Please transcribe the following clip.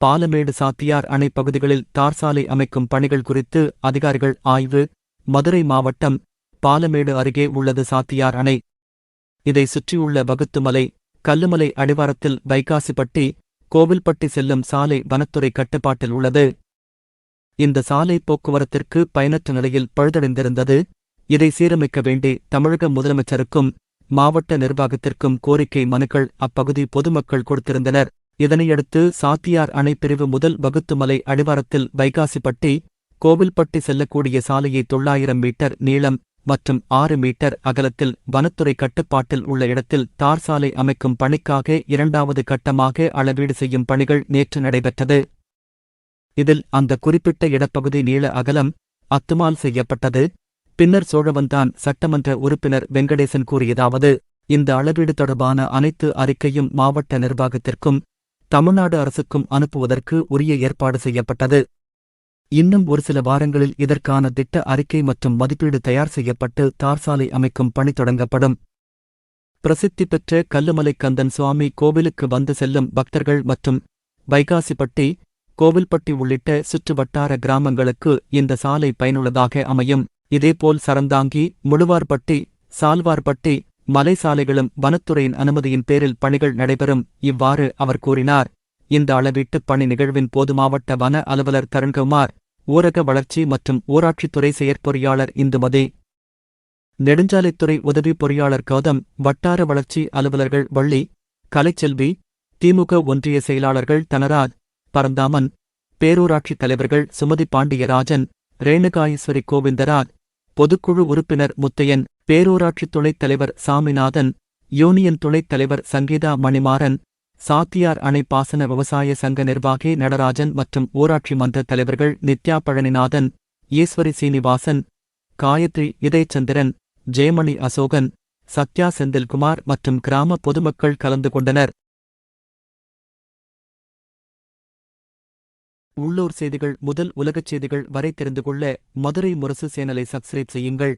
பாலமேடு சாத்தியார் அணை பகுதிகளில் தார் சாலை அமைக்கும் பணிகள் குறித்து அதிகாரிகள் ஆய்வு மதுரை மாவட்டம் பாலமேடு அருகே உள்ளது சாத்தியார் அணை. இதை சுற்றியுள்ள வகுத்துமலை கல்லுமலை அடிவாரத்தில் வைகாசிப்பட்டி கோவில்பட்டி செல்லும் சாலை வனத்துறை கட்டுப்பாட்டில் உள்ளது. இந்த சாலை போக்குவரத்திற்கு பயனற்ற நிலையில் பழுதடைந்திருந்தது. இதை சீரமைக்க வேண்டி தமிழக முதலமைச்சருக்கும் மாவட்ட நிர்வாகத்திற்கும் கோரிக்கை மனுக்கள் அப்பகுதி பொதுமக்கள் கொடுத்திருந்தனர். இதனையடுத்து சாத்தியார் அணை பிரிவு முதல் வகுத்துமலை அடிவாரத்தில் வைகாசிப்பட்டி கோவில்பட்டி செல்லக்கூடிய சாலையை தொள்ளாயிரம் மீட்டர் நீளம் மற்றும் ஆறு மீட்டர் அகலத்தில் வனத்துறை கட்டுப்பாட்டில் உள்ள இடத்தில் தார் சாலை அமைக்கும் பணிக்காக இரண்டாவது கட்டமாக அளவீடு செய்யும் பணிகள் நேற்று நடைபெற்றது. இதில் அந்த குறிப்பிட்ட இடப்பகுதி நீள அகலம் அத்துமால் செய்யப்பட்டது. பின்னர் சோழவந்தான் சட்டமன்ற உறுப்பினர் வெங்கடேசன் கூறியதாவது இந்த அளவீடு தொடர்பான அனைத்து அறிக்கையும் மாவட்ட நிர்வாகத்திற்கும் தமிழ்நாடு அரசுக்கும் அனுப்புவதற்கு உரிய ஏற்பாடு செய்யப்பட்டது. இன்னும் ஒரு சில வாரங்களில் இதற்கான திட்ட அறிக்கை மற்றும் மதிப்பீடு தயார் செய்யப்பட்டு தார் சாலை அமைக்கும் பணி தொடங்கப்படும். பிரசித்தி பெற்ற கல்லுமலை கந்தன் சுவாமி கோவிலுக்கு வந்து செல்லும் பக்தர்கள் மற்றும் வைகாசிப்பட்டி கோவில்பட்டி உள்ளிட்ட சுற்றுவட்டார கிராமங்களுக்கு இந்த சாலை பயனுள்ளதாக அமையும். இதேபோல் சரந்தாங்கி முழுவார்பட்டி சால்வார்பட்டி மலை சாலைகளும் வனத்துறையின் அனுமதியின் பேரில் பணிகள் நடைபெறும். இவ்வாறு அவர் கூறினார். இந்த அளவீட்டுப் பணி நிகழ்வின் போது மாவட்ட வன அலுவலர் தருண்குமார் ஊரக வளர்ச்சி மற்றும் ஊராட்சித்துறை செயற்பொறியாளர் இந்துமதி நெடுஞ்சாலைத்துறை உதவி பொறியாளர் கௌதம் வட்டார வளர்ச்சி அலுவலர்கள் வள்ளி கலைச்செல்வி திமுக ஒன்றிய செயலாளர்கள் தனராஜ் பரந்தாமன் பேரூராட்சித் தலைவர்கள் சுமதி பாண்டியராஜன் ரேணுகாயேஸ்வரி கோவிந்தராஜ் பொதுக்குழு உறுப்பினர் முத்தையன் பேரூராட்சி துணைத் தலைவர் சாமிநாதன் யூனியன் துணைத் தலைவர் சங்கீதா மணிமாறன் சாத்தியார் அணை பாசன விவசாய சங்க நிர்வாகி நடராஜன் மற்றும் ஊராட்சி மன்ற தலைவர்கள் நித்யா பழனிநாதன் ஈஸ்வரி சீனிவாசன் காயத்ரி இதயச்சந்திரன் ஜெயமணி அசோகன் சத்யா செந்தில்குமார் மற்றும் கிராம பொதுமக்கள் கலந்து கொண்டனர். உள்ளூர் செய்திகள் முதல் உலகச் செய்திகள் வரை தெரிந்து கொள்ள மதுரை முரசு சேனலை சப்ஸ்கிரைப் செய்யுங்கள்.